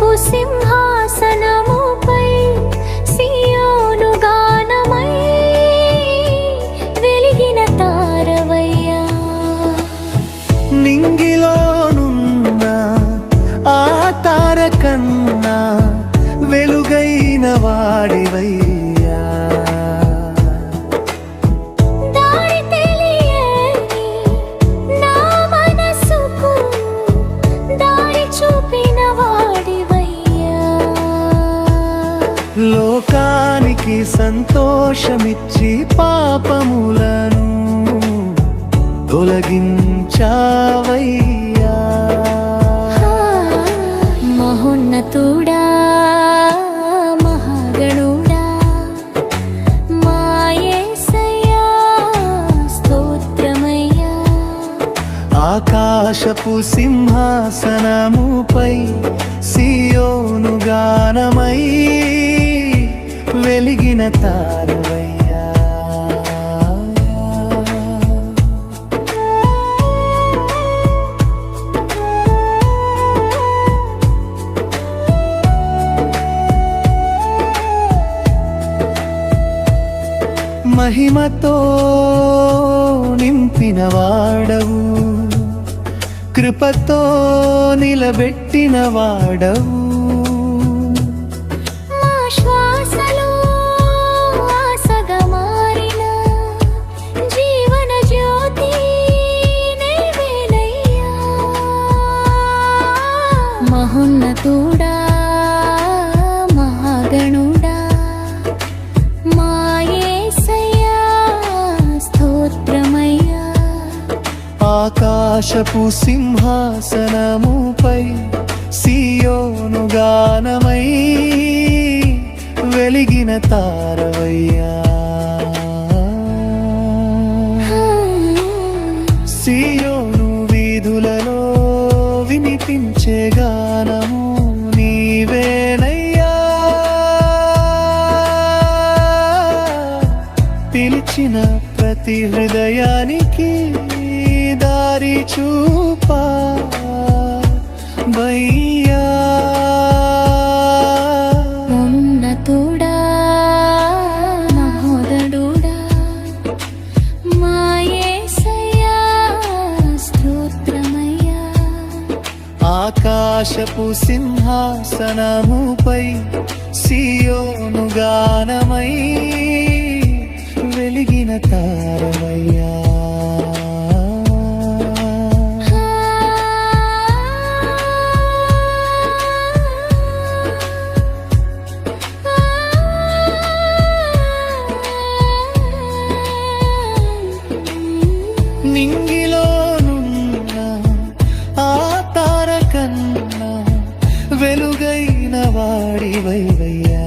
ప్రభువు సింహాసనముపై సియోను గానమై వెలిగిన తారవయ్యా. నింగిలోనున్న ఆ తారకన్నా వెలుగైన వాడివై పాపములను తొలగించావయ్యా. మహోన్నతుడా మహాగణుడా మాయేసయ్యా స్తోత్రమయ్యా. ఆకాశపు సింహాసనముపై తారవయ్యా. మహిమతో నింపిన కృపతో నిలబెట్టిన మహోన్నతుడా మహాగణుడా మాయేసయ్యా స్తోత్రమయ్యా. ఆకాశపు సింహాసనముపై సియోను గానమై వెలిగిన తారవయ్యా. సియోను వీధులలో వినిపించే ప్రతి హృదయానికి దారి చూపా. బయ్యా ఉన్నతుడా మహోదడుడా మాయేసయ్యా స్తోత్రమయ్యా. ఆకాశపు సింహాసనముపై సియోను గానమై వెలిగిన తారమయ్యా. ఆ వెలుగైన వాడి వైవయ్యా